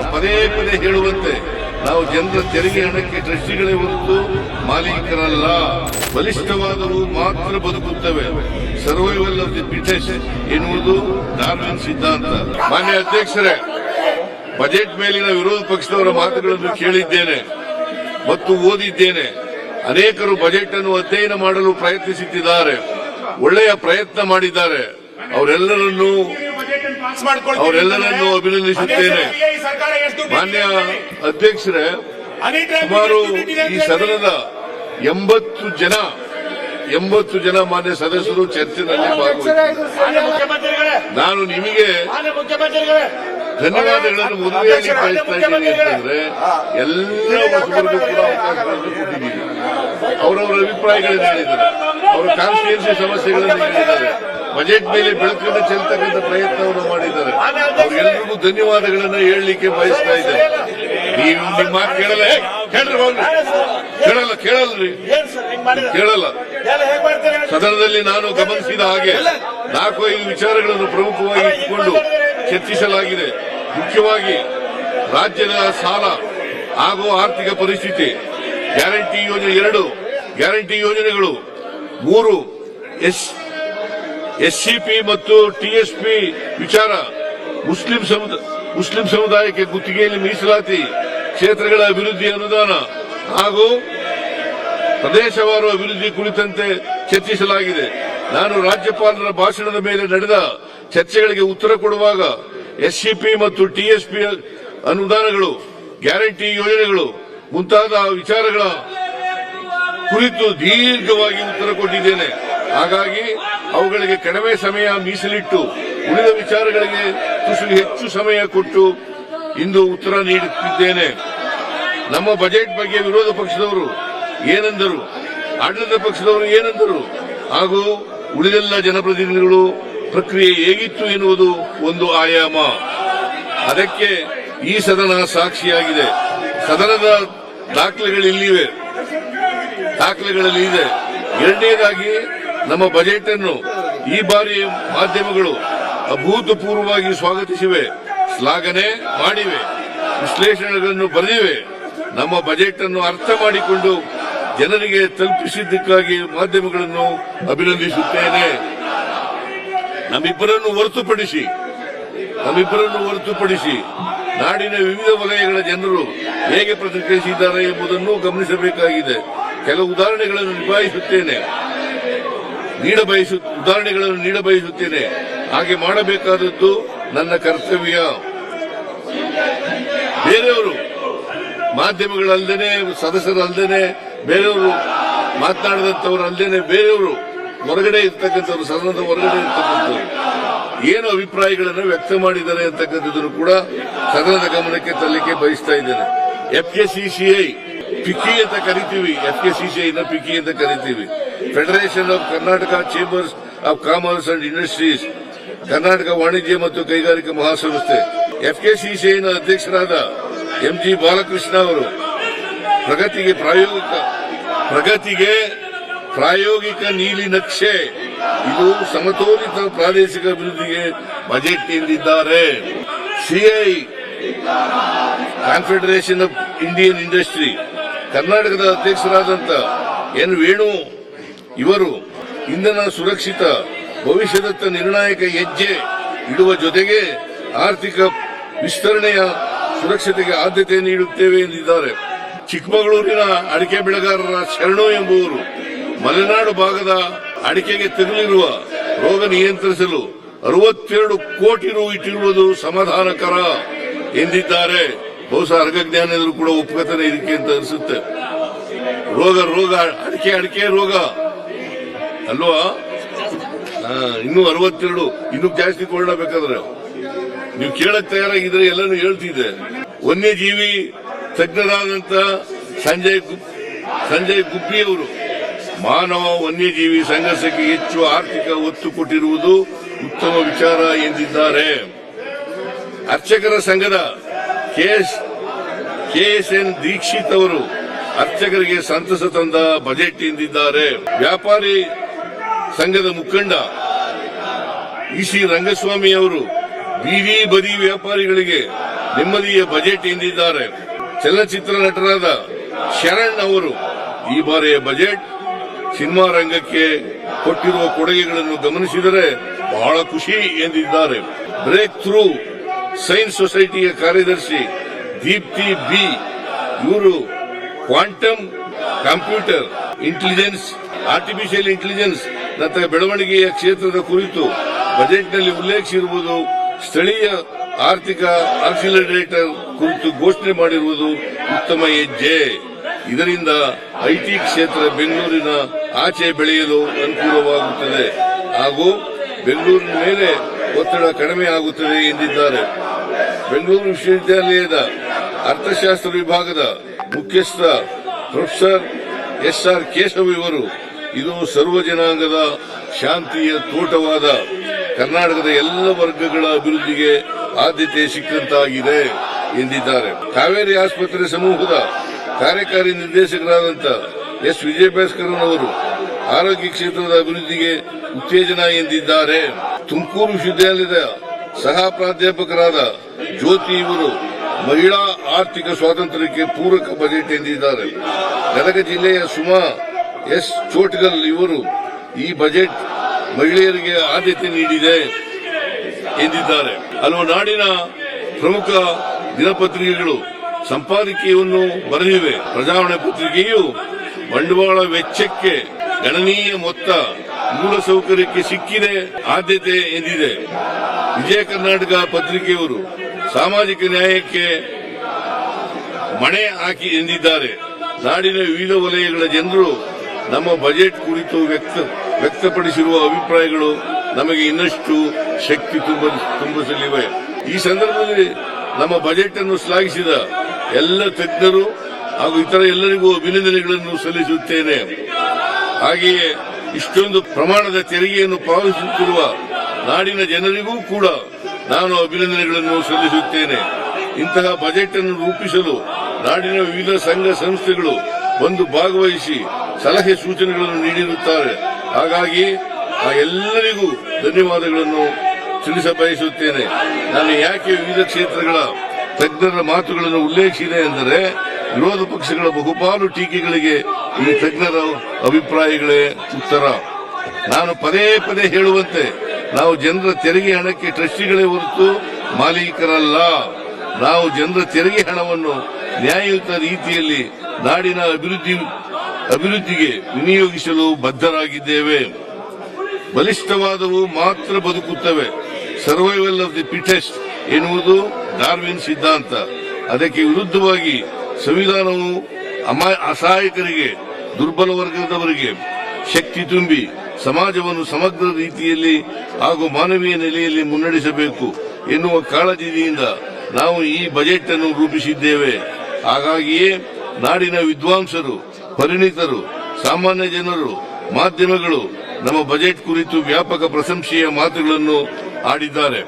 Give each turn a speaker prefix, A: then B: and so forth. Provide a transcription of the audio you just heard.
A: ನಾನು ಪದೇ ಪದೇ ಹೇಳುವಂತೆ ನಾವು ಜನರ ತೆರಿಗೆ ಹಣಕ್ಕೆ ಟ್ರಸ್ಟಿಗಳೇ ಹೊರತು ಮಾಲೀಕರಲ್ಲ ಬಲಿಷ್ಠವಾದವು ಮಾತ್ರ ಬದುಕುತ್ತವೆ. ಸರ್ವೈವಲ್ ಆಫ್ ದಿ ಬ್ರಿಟಿಷ್ ಎನ್ನುವುದು ಡಾರ್ವಿನ್ ಸಿದ್ಧಾಂತ. ಮಾನ್ಯ ಅಧ್ಯಕ್ಷರೇ, ಬಜೆಟ್ ಮೇಲಿನ ವಿರೋಧ ಪಕ್ಷದವರ ಮಾತುಗಳನ್ನು ಕೇಳಿದ್ದೇನೆ ಮತ್ತು ಓದಿದ್ದೇನೆ. ಅನೇಕರು ಬಜೆಟ್ ಅನ್ನು ಅಧ್ಯಯನ ಮಾಡಲು ಪ್ರಯತ್ನಿಸುತ್ತಿದ್ದಾರೆ. ಒಳ್ಳೆಯ ಪ್ರಯತ್ನ ಮಾಡಿದ್ದಾರೆ. ಅವರೆಲ್ಲರನ್ನೂ ಅವರೆಲ್ಲರನ್ನೂ ಅಭಿನಂದಿಸುತ್ತೇನೆ. ಮಾನ್ಯ ಅಧ್ಯಕ್ಷರೇ ಸುಮಾರು ಈ ಸದನದ ಎಂಬತ್ತು ಜನ ಎಂಬತ್ತು ಜನ ಮಾನ್ಯ ಸದಸ್ಯರು ಚರ್ಚೆನಲ್ಲಿ ಭಾಗವಹಿಸಿದ್ದಾರೆ. ನಾನು ನಿಮಗೆ ಧನ್ಯವಾದಗಳನ್ನು ಮದುವೆಯಾಗಿ ಕಳಿಸ್ತಾ ಇದ್ದೀನಿ ಅಂತಂದ್ರೆ ಎಲ್ಲ ಹೊಸಬರಿಗೂ ಕೂಡ ಅವಕಾಶಗಳನ್ನು ಕೊಟ್ಟಿದ್ದೀನಿ ಅವರವರ ಅಭಿಪ್ರಾಯಗಳನ್ನು ಹೇಳಿದ್ದಾರೆ. ಅವರ ಕಾನ್ಸ್ಟಿಟ್ಯೂನ್ಸಿ ಸಮಸ್ಯೆಗಳನ್ನು ಹೇಳಿದ್ದಾರೆ. ಬಜೆಟ್ ಮೇಲೆ ಬೆಳಕನ್ನು ಚೆಲ್ತಕ್ಕಂಥ ಪ್ರಯತ್ನವನ್ನು ಮಾಡಿದ್ದಾರೆ. ಅವ್ರಿಗೆಲ್ಲರಿಗೂ ಧನ್ಯವಾದಗಳನ್ನು ಹೇಳಲಿಕ್ಕೆ ಬಯಸ್ತಾ ಇದ್ದಾರೆ ನೀವು ನಿಮ್ಮ ಕೇಳಲ್ಲ. ಕೇಳಲ್ಲ, ಕೇಳಲ್ರಿ. ಕೇಳಲ್ಲ. ಸದನದಲ್ಲಿ ನಾನು ಗಮನಿಸಿದ ಹಾಗೆ ನಾಲ್ಕು ಐದು ವಿಚಾರಗಳನ್ನು ಪ್ರಮುಖವಾಗಿ ಇಟ್ಟುಕೊಂಡು ಚರ್ಚಿಸಲಾಗಿದೆ. ಮುಖ್ಯವಾಗಿ ರಾಜ್ಯದ ಸಾಲ ಹಾಗೂ ಆರ್ಥಿಕ ಪರಿಸ್ಥಿತಿ, ಗ್ಯಾರಂಟಿ ಯೋಜನೆ ಎರಡು, ಗ್ಯಾರಂಟಿ ಯೋಜನೆಗಳು ಮೂರು, ಎಸ್ ಎಸ್ಸಿಪಿ ಮತ್ತು ಟಿಎಸ್ಪಿ ವಿಚಾರ ಮುಸ್ಲಿಂ ಮುಸ್ಲಿಂ ಸಮುದಾಯಕ್ಕೆ ಗುತ್ತಿಗೆಯಲ್ಲಿ ಮೀಸಲಾತಿ ಕ್ಷೇತ್ರಗಳ ಅಭಿವೃದ್ಧಿ ಅನುದಾನ ಹಾಗೂ ಪ್ರದೇಶವಾರು ಅಭಿವೃದ್ಧಿ ಕುರಿತಂತೆ ಚರ್ಚಿಸಲಾಗಿದೆ. ನಾನು ರಾಜ್ಯಪಾಲರ ಭಾಷಣದ ಮೇಲೆ ನಡೆದ ಚರ್ಚೆಗಳಿಗೆ ಉತ್ತರ ಕೊಡುವಾಗ ಎಸ್ಸಿಪಿ ಮತ್ತು ಟಿಎಸ್ಪಿ ಅನುದಾನಗಳು, ಗ್ಯಾರಂಟಿ ಯೋಜನೆಗಳು ಮುಂತಾದ ವಿಚಾರಗಳ ಕುರಿತು ದೀರ್ಘವಾಗಿ ಉತ್ತರ ಕೊಟ್ಟಿದ್ದೇನೆ. ಹಾಗಾಗಿ ಅವುಗಳಿಗೆ ಕಡಿಮೆ ಸಮಯ ಮೀಸಲಿಟ್ಟು ಉಳಿದ ವಿಚಾರಗಳಿಗೆ ತುಸು ಹೆಚ್ಚು ಸಮಯ ಕೊಟ್ಟು ಇಂದು ಉತ್ತರ ನೀಡುತ್ತಿದ್ದೇನೆ. ನಮ್ಮ ಬಜೆಟ್ ಬಗ್ಗೆ ವಿರೋಧ ಪಕ್ಷದವರು ಏನೆಂದರು? ಆಡಳಿತ ಪಕ್ಷದವರು ಏನೆಂದರು? ಹಾಗೂ ಉಳಿದೆಲ್ಲ ಜನಪ್ರತಿನಿಧಿಗಳು ಪ್ರಕ್ರಿಯೆ ಹೇಗಿತ್ತು ಎನ್ನುವುದು ಒಂದು ಆಯಾಮ. ಅದಕ್ಕೆ ಈ ಸದನ ಸಾಕ್ಷಿಯಾಗಿದೆ. ಸದನದ ದಾಖಲೆಗಳು ಇಲ್ಲಿವೆ ದಾಖಲೆಗಳಲ್ಲಿ ಇದೆ. ಎರಡನೇದಾಗಿ ನಮ್ಮ ಬಜೆಟ್ ಅನ್ನು ಈ ಬಾರಿ ಮಾಧ್ಯಮಗಳು ಅಭೂತಪೂರ್ವವಾಗಿ ಸ್ವಾಗತಿಸಿವೆ, ಶ್ಲಾಘನೆ ಮಾಡಿವೆ, ವಿಶ್ಲೇಷಣೆಗಳನ್ನು ಬರೆದಿವೆ. ನಮ್ಮ ಬಜೆಟ್ ಅನ್ನು ಅರ್ಥ ಮಾಡಿಕೊಂಡು ಜನರಿಗೆ ತಲುಪಿಸಿದ್ದಕ್ಕಾಗಿ ಮಾಧ್ಯಮಗಳನ್ನು ಅಭಿನಂದಿಸುತ್ತೇನೆ. ನಮ್ಮಿಬ್ಬರನ್ನು ಹೊರತುಪಡಿಸಿ ನಮ್ಮಿಬ್ಬರನ್ನು ಹೊರತುಪಡಿಸಿ ನಾಡಿನ ವಿವಿಧ ವಲಯಗಳ ಜನರು ಹೇಗೆ ಪ್ರತಿಕ್ರಿಯಿಸಿದ್ದಾರೆ ಎಂಬುದನ್ನು ಗಮನಿಸಬೇಕಾಗಿದೆ. ಕೆಲವು ಉದಾಹರಣೆಗಳನ್ನು ನಿಭಾಯಿಸುತ್ತೇನೆ. ನೀಡಬಯಸು, ಉದಾಹರಣೆಗಳನ್ನು ನೀಡಬಯಸುತ್ತೇನೆ. ಹಾಗೆ ಮಾಡಬೇಕಾದದ್ದು ನನ್ನ ಕರ್ತವ್ಯ. ಬೇರೆಯವರು ಮಾಧ್ಯಮಗಳಲ್ಲದೇನೆ ಸದಸ್ಯರಲ್ಲದೇನೆ ಬೇರೆಯವರು ಮಾತನಾಡಿದಂಥವ್ರು ಅಲ್ಲದೇನೆ ಬೇರೆಯವರು ಹೊರಗಡೆ ಇರ್ತಕ್ಕಂಥವ್ರು, ಸದನದ ಹೊರಗಡೆ ಇರ್ತಕ್ಕಂಥವ್ರು. ಏನು ಅಭಿಪ್ರಾಯಗಳನ್ನು ವ್ಯಕ್ತ ಮಾಡಿದ್ದಾರೆ ಅಂತಕ್ಕಂಥದ್ದನ್ನು ಕೂಡ ಸದನದ ಗಮನಕ್ಕೆ ತರಲಿಕ್ಕೆ ಬಯಸ್ತಾ ಇದ್ದೇನೆ. ಎಫ್ ಕೆ ಸಿಸಿಐ ಪಿಕಿ ಅಂತ ಕರಿತೀವಿ. ಎಫ್ ಕೆ ಸಿಸಿಐನ ಪಿಕಿ ಅಂತ ಕರಿತೀವಿ. Federation of Karnataka chambers of commerce and industries Karnataka ವಾಣಿಜ್ಯ ಮತ್ತು ಕೈಗಾರಿಕಾ ಮಹಾಸಂಸ್ಥೆ ಎಫ್ ಕೆ ಸಿಸಿಐನ ಅಧ್ಯಕ್ಷರಾದ ಎಂ ಜಿ ಬಾಲಕೃಷ್ಣ ಅವರು ಪ್ರಗತಿಗೆ ಪ್ರಾಯೋಗಿಕ ಪ್ರಗತಿಗೆ ಪ್ರಾಯೋಗಿಕ ನೀಲಿ ನಕ್ಷೆ. ಇದು ಸಮತೋಲಿತ ಪ್ರಾದೇಶಿಕ ಅಭಿವೃದ್ಧಿಗೆ ಬಜೆಟ್ ಎಂದಿದ್ದಾರೆ CI confederation of Indian industry ಕರ್ನಾಟಕದ ಅಧ್ಯಕ್ಷರಾದಂತ ಎನ್ ವೇಣು ಇವರು ಇಂಧನ ಸುರಕ್ಷಿತ ಭವಿಷ್ಯದತ್ತ ನಿರ್ಣಾಯಕ ಹೆಜ್ಜೆ ಇಡುವ ಜೊತೆಗೆ ಆರ್ಥಿಕ ವಿಸ್ತರಣೆಯ ಸುರಕ್ಷತೆಗೆ ಆದ್ಯತೆ ನೀಡುತ್ತೇವೆ ಎಂದಿದ್ದಾರೆ. ಚಿಕ್ಕಮಗಳೂರಿನ ಅಡಿಕೆ ಬೆಳೆಗಾರರ ಶರಣು ಎಂಬುವರು ಮಲೆನಾಡು ಭಾಗದ ಅಡಿಕೆಗೆ ತೆರಳಿರುವ ರೋಗ ನಿಯಂತ್ರಿಸಲು ಅರವತ್ತೆರಡು ಕೋಟಿ ರು ಇಟ್ಟಿರುವುದು ಸಮಾಧಾನಕರ ಎಂದಿದ್ದಾರೆ. ಬಹುಶಃ ಅರ್ಗಜ್ಞಾನಿಗಳು ಕೂಡ ಒಪ್ಪುಗತನ ಇದಕ್ಕೆ ಅಂತ ಅನಿಸುತ್ತೆ. ರೋಗ ರೋಗ, ಅಡಿಕೆ ಅಡಿಕೆ ರೋಗ ಅಲ್ವಾ? ಇನ್ನೂ ಅರವತ್ತೆರಡು, ಇನ್ನೂ ಜಾಸ್ತಿ ಕೊಳ್ಳಬೇಕಾದ್ರೆ ನೀವು. ಕೇಳಕ್ ತಯಾರಾಗಿದ್ರೆ ಎಲ್ಲಾನು ಹೇಳ್ತಿದ್ದೆ. ವನ್ಯಜೀವಿ ತಜ್ಞರಾದಂತ ಸಂಜಯ್ ಸಂಜಯ್ ಗುಬ್ಬಿ ಅವರು, ಮಾನವ ವನ್ಯಜೀವಿ ಸಂಘರ್ಷಕ್ಕೆ ಹೆಚ್ಚು ಆರ್ಥಿಕ ಒತ್ತು ಕೊಟ್ಟಿರುವುದು ಉತ್ತಮ ವಿಚಾರ ಎಂದಿದ್ದಾರೆ. ಅರ್ಚಕರ ಸಂಘದ ಕೆಎಸ್ ಕೆಎಸ್ಎನ್ ದೀಕ್ಷಿತ್ ಅವರು ಅರ್ಚಕರಿಗೆ ಸಂತಸ ತಂದ ಬಜೆಟ್ ಎಂದಿದ್ದಾರೆ. ವ್ಯಾಪಾರಿ ಸಂಘದ ಮುಖಂಡ ಇಸಿ ರಂಗಸ್ವಾಮಿ ಅವರು ಬೀದಿ ಬದಿ ವ್ಯಾಪಾರಿಗಳಿಗೆ ನೆಮ್ಮದಿಯ ಬಜೆಟ್ ಎಂದಿದ್ದಾರೆ. ಚಲನಚಿತ್ರ ನಟರಾದ ಶರಣ್ ಅವರು ಈ ಬಾರಿಯ ಬಜೆಟ್ ಸಿನಿಮಾ ರಂಗಕ್ಕೆ ಕೊಟ್ಟಿರುವ ಕೊಡುಗೆಗಳನ್ನು ಗಮನಿಸಿದರೆ ಬಹಳ ಖುಷಿ ಎಂದಿದ್ದಾರೆ. ಬ್ರೇಕ್ ಥ್ರೂ ಸೈನ್ಸ್ ಸೊಸೈಟಿಯ ಕಾರ್ಯದರ್ಶಿ ದೀಪ್ತಿ ಬಿ. ಇವರು quantum computer intelligence, artificial intelligence ನಂತರ ಬೆಳವಣಿಗೆಯ ಕ್ಷೇತ್ರದ ಕುರಿತು ಬಜೆಟ್ನಲ್ಲಿ ಉಲ್ಲೇಖಿಸಿರುವುದು ಸ್ಥಳೀಯ ಆರ್ಥಿಕ ಆಕ್ಸಿಲರೇಟರ್ ಕುರಿತು ಘೋಷಣೆ ಮಾಡಿರುವುದು ಉತ್ತಮ ಹೆಜ್ಜೆ. ಇದರಿಂದ ಐಟಿ ಕ್ಷೇತ್ರ ಬೆಂಗಳೂರಿನ ಆಚೆ ಬೆಳೆಯಲು ಅನುಕೂಲವಾಗುತ್ತದೆ ಹಾಗೂ ಬೆಂಗಳೂರಿನ ಮೇಲೆ ಒತ್ತಡ ಕಡಿಮೆ ಆಗುತ್ತದೆ ಎಂದಿದ್ದಾರೆ. ಬೆಂಗಳೂರು ವಿಶ್ವವಿದ್ಯಾಲಯದ ಅರ್ಥಶಾಸ್ತ್ರ ವಿಭಾಗದ ಮುಖ್ಯಸ್ಥ ಪ್ರೊಫೆಸರ್ ಎಸ್ ಆರ್ ಕೇಶವ್ ಇವರು ಇದು ಸರ್ವ ಜನಾಂಗದ ಶಾಂತಿಯ ತೋಟವಾದ ಕರ್ನಾಟಕದ ಎಲ್ಲ ವರ್ಗಗಳ ಅಭಿವೃದ್ಧಿಗೆ ಆದ್ಯತೆ ಸಿಕ್ಕಂತಾಗಿದೆ ಎಂದಿದ್ದಾರೆ. ಕಾವೇರಿ ಆಸ್ಪತ್ರೆ ಸಮೂಹದ ಕಾರ್ಯಕಾರಿ ನಿರ್ದೇಶಕರಾದಂಥ ಎಸ್. ವಿಜಯಭಾಸ್ಕರನ್ ಅವರು ಆರೋಗ್ಯ ಕ್ಷೇತ್ರದ ಅಭಿವೃದ್ಧಿಗೆ ಉತ್ತೇಜನ ಎಂದಿದ್ದಾರೆ. ತುಮಕೂರು ವಿಶ್ವವಿದ್ಯಾಲಯದ ಸಹ ಪ್ರಾಧ್ಯಾಪಕರಾದ ಜ್ಯೋತಿ ಇವರು ಮಹಿಳಾ ಆರ್ಥಿಕ ಸ್ವಾತಂತ್ರ್ಯಕ್ಕೆ ಪೂರಕ ಬಜೆಟ್ ಎಂದಿದ್ದಾರೆ. ಗದಗ ಜಿಲ್ಲೆಯ ಸುಮಾ ಎಸ್ ಚೋಟ್ಗಲ್ ಇವರು ಈ ಬಜೆಟ್ ಮಹಿಳೆಯರಿಗೆ ಆದ್ಯತೆ ನೀಡಿದೆ ಎಂದಿದ್ದಾರೆ. ಹಲವು ನಾಡಿನ ಪ್ರಮುಖ ದಿನಪತ್ರಿಕೆಗಳು ಸಂಪಾದಕೀಯವನ್ನು ಬರೆದಿವೆ. ಪ್ರಜಾವಣೆ ಪತ್ರಿಕೆಯು ಬಂಡವಾಳ ವೆಚ್ಚಕ್ಕೆ ಗಣನೀಯ ಮೊತ್ತ ಮೂಲಸೌಕರ್ಯಕ್ಕೆ ಸಿಕ್ಕಿದೆ, ಆದ್ಯತೆ ಎಂದಿದೆ. ವಿಜಯ ಕರ್ನಾಟಕ ಪತ್ರಿಕೆಯವರು ಸಾಮಾಜಿಕ ನ್ಯಾಯಕ್ಕೆ ಮಣೆ ಹಾಕಿ ಎಂದಿದ್ದಾರೆ. ನಾಡಿನ ವಿವಿಧ ವಲಯಗಳ ಜನರು ನಮ್ಮ ಬಜೆಟ್ ಕುರಿತು ವ್ಯಕ್ತ, ವ್ಯಕ್ತಪಡಿಸಿರುವ ಅಭಿಪ್ರಾಯಗಳು ನಮಗೆ ಇನ್ನಷ್ಟು ಶಕ್ತಿ ತುಂಬ, ತುಂಬಿಸಲಿವೆ. ಈ ಸಂದರ್ಭದಲ್ಲಿ ನಮ್ಮ ಬಜೆಟ್ ಅನ್ನು ಶ್ಲಾಘಿಸಿದ ಎಲ್ಲ ತಜ್ಞರು ಹಾಗೂ ಇತರ ಎಲ್ಲರಿಗೂ ಅಭಿನಂದನೆಗಳನ್ನು ಸಲ್ಲಿಸುತ್ತೇನೆ. ಹಾಗೆಯೇ ಇಷ್ಟೊಂದು ಪ್ರಮಾಣದ ತೆರಿಗೆಯನ್ನು ಪಾವತಿಸುತ್ತಿರುವ ನಾಡಿನ ಜನರಿಗೂ ಕೂಡ ನಾನು ಅಭಿನಂದನೆಗಳನ್ನು ಸಲ್ಲಿಸುತ್ತೇನೆ. ಇಂತಹ ಬಜೆಟ್ ಅನ್ನು ರೂಪಿಸಲು ನಾಡಿನ ವಿವಿಧ ಸಂಘ ಸಂಸ್ಥೆಗಳು ಒಂದು ಭಾಗವಹಿಸಿ ಸಲಹೆ ಸೂಚನೆಗಳನ್ನು ನೀಡಿರುತ್ತಾರೆ. ಹಾಗಾಗಿ ಆ ಎಲ್ಲರಿಗೂ ಧನ್ಯವಾದಗಳನ್ನು ತಿಳಿಸ ಬಯಸುತ್ತೇನೆ ನಾನು ಯಾಕೆ ವಿವಿಧ ಕ್ಷೇತ್ರಗಳ ತಜ್ಞರ ಮಾತುಗಳನ್ನು ಉಲ್ಲೇಖಿಸಿದೆ ಎಂದರೆ, ವಿರೋಧ ಪಕ್ಷಗಳ ಬಹುಪಾಲು ಟೀಕೆಗಳಿಗೆ ಈ ತಜ್ಞರ ಅಭಿಪ್ರಾಯಗಳೇ ಉತ್ತರ. ನಾನು ಪದೇ ಪದೇ ಹೇಳುವಂತೆ, ನಾವು ಜನರ ತೆರಿಗೆ ಹಣಕ್ಕೆ ಟ್ರಸ್ಟಿಗಳೇ ಹೊರತು ಮಾಲೀಕರಲ್ಲ. ನಾವು ಜನರ ತೆರಿಗೆ ಹಣವನ್ನು ನ್ಯಾಯಯುತ ರೀತಿಯಲ್ಲಿ ನಾಡಿನ ಅಭಿವೃದ್ಧಿ ಅಭಿವೃದ್ಧಿಗೆ ವಿನಿಯೋಗಿಸಲು ಬದ್ಧರಾಗಿದ್ದೇವೆ. ಬಲಿಷ್ಠವಾದವು ಮಾತ್ರ ಬದುಕುತ್ತವೆ. ಸರ್ವೈವಲ್ ಆಫ್ ದಿ ಪಿಟೆಸ್ಟ್ ಎನ್ನುವುದು ಡಾರ್ವಿನ್ ಸಿದ್ಧಾಂತ. ಅದಕ್ಕೆ ವಿರುದ್ಧವಾಗಿ ಸಂವಿಧಾನವು ಅಸಹಾಯಕರಿಗೆ, ದುರ್ಬಲ ವರ್ಗದವರಿಗೆ ಶಕ್ತಿ ತುಂಬಿ ಸಮಾಜವನ್ನು ಸಮಗ್ರ ರೀತಿಯಲ್ಲಿ ಹಾಗೂ ಮಾನವೀಯ ನೆಲೆಯಲ್ಲಿ ಮುನ್ನಡೆಸಬೇಕು ಎನ್ನುವ ಕಾಳಜಿಯಿಂದ ನಾವು ಈ ಬಜೆಟ್ ಅನ್ನು ರೂಪಿಸಿದ್ದೇವೆ. ಹಾಗಾಗಿಯೇ ನಾಡಿನ ವಿದ್ವಾಂಸರು ಪರಿಣಿತರು ಸಾಮಾನ್ಯ ಜನರು ಮಾಧ್ಯಮಗಳು ನಮ್ಮ ಬಜೆಟ್ ಕುರಿತು ವ್ಯಾಪಕ ಪ್ರಶಂಸೆಯ ಮಾತುಗಳನ್ನು ಆಡಿದ್ದಾರೆ.